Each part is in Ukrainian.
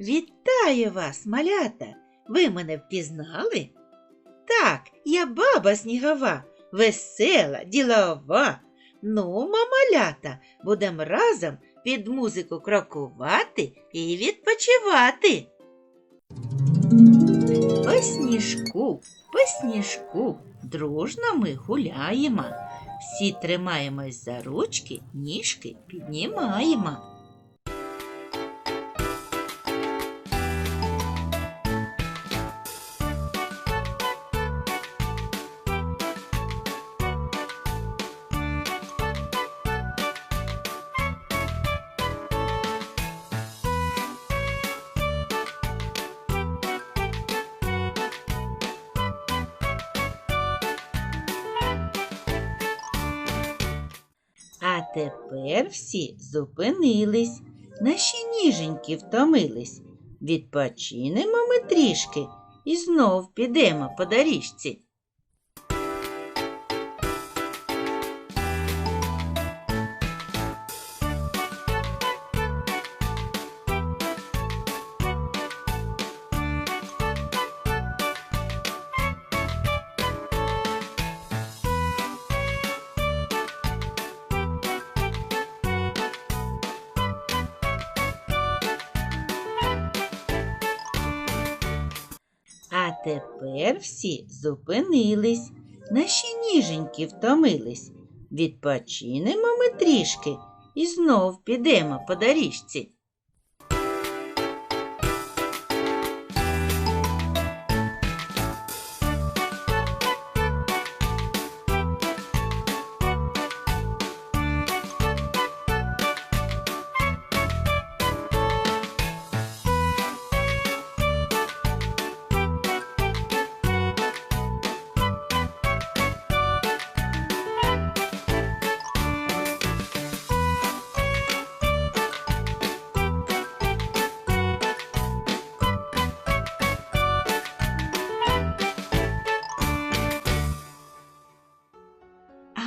Вітаю вас, малята! Ви мене впізнали? Так, я баба снігова, весела, ділова. Ну, мамалята, будем разом під музику крокувати і відпочивати. По сніжку, по сніжку, дружно ми гуляємо. Всі тримаємось за ручки, ніжки піднімаємо. Тепер всі зупинились, наші ніженьки втомились. Відпочинемо ми трішки і знов підемо по доріжці. Тепер всі зупинились, наші ніженьки втомились. Відпочинемо ми трішки і знов підемо по доріжці.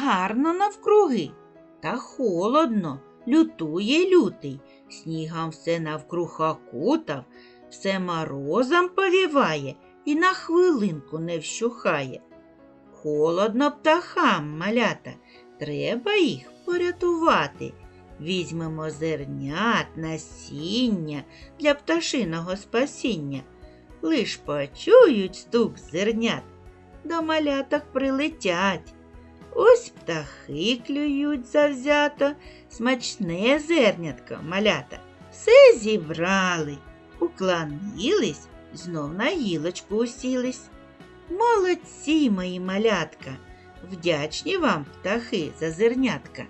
Гарно навкруги, та холодно, лютує лютий, снігом все навкруг окутав, все морозом повіває і на хвилинку не вщухає. Холодно птахам, малята, треба їх порятувати. Візьмемо зернят, насіння для пташиного спасіння. Лиш почують стук зернят, до маляток прилетять. Ось птахи клюють завзято, смачне зернятко малята. Все зібрали, уклонились, знов на гілочку усілись. Молодці, мої малятка, вдячні вам, птахи, за зернятка.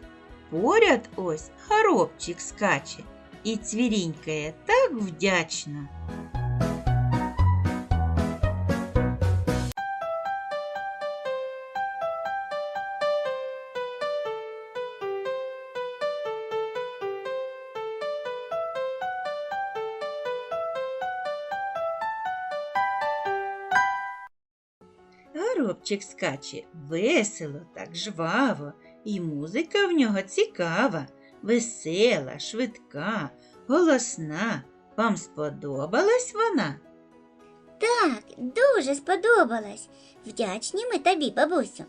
Поряд ось хоробчик скаче і цвірінькає так вдячно. Горобчик скаче весело, так жваво, і музика в нього цікава, весела, швидка, голосна. Вам сподобалась вона? Так, дуже сподобалось. Вдячні ми тобі, бабусю.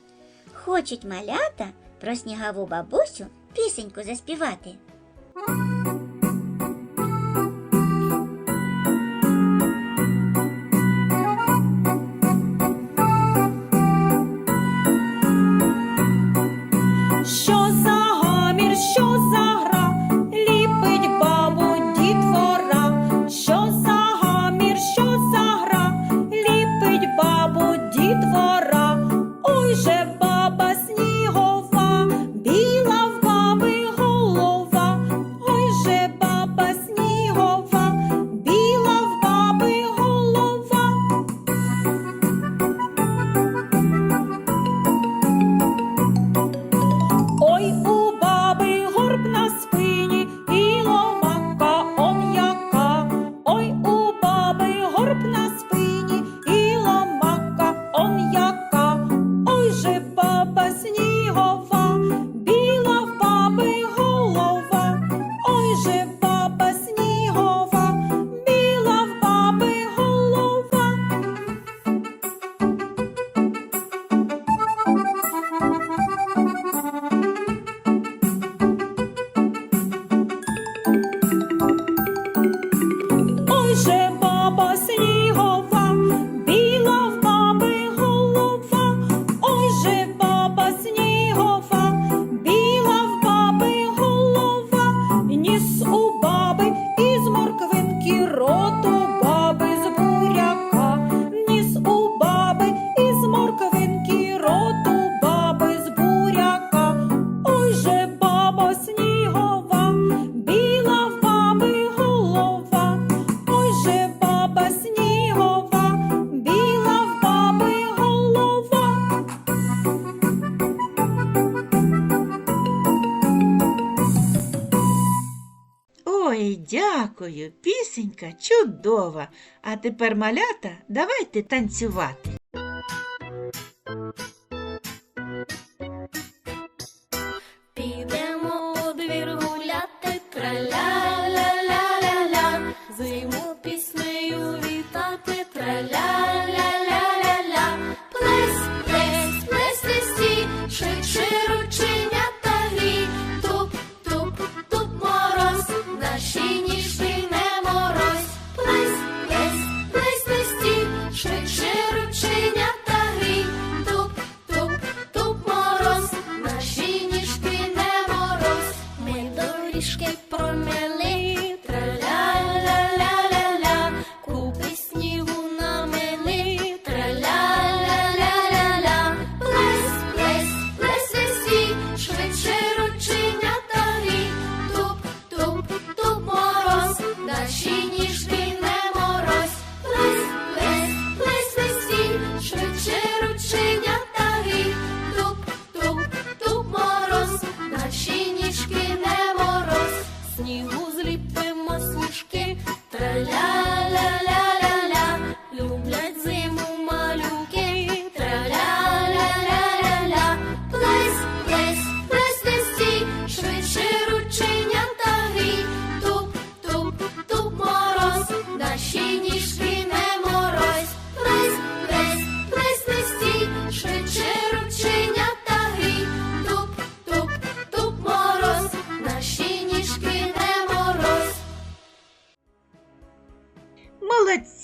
Хочуть малята про снігову бабусю пісеньку заспівати. Oh. Дякую, пісенька чудова. А тепер малята давайте танцювати.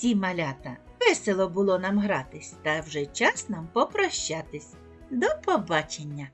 молодці малята! Весело було нам гратись, та вже час нам попрощатись. До побачення!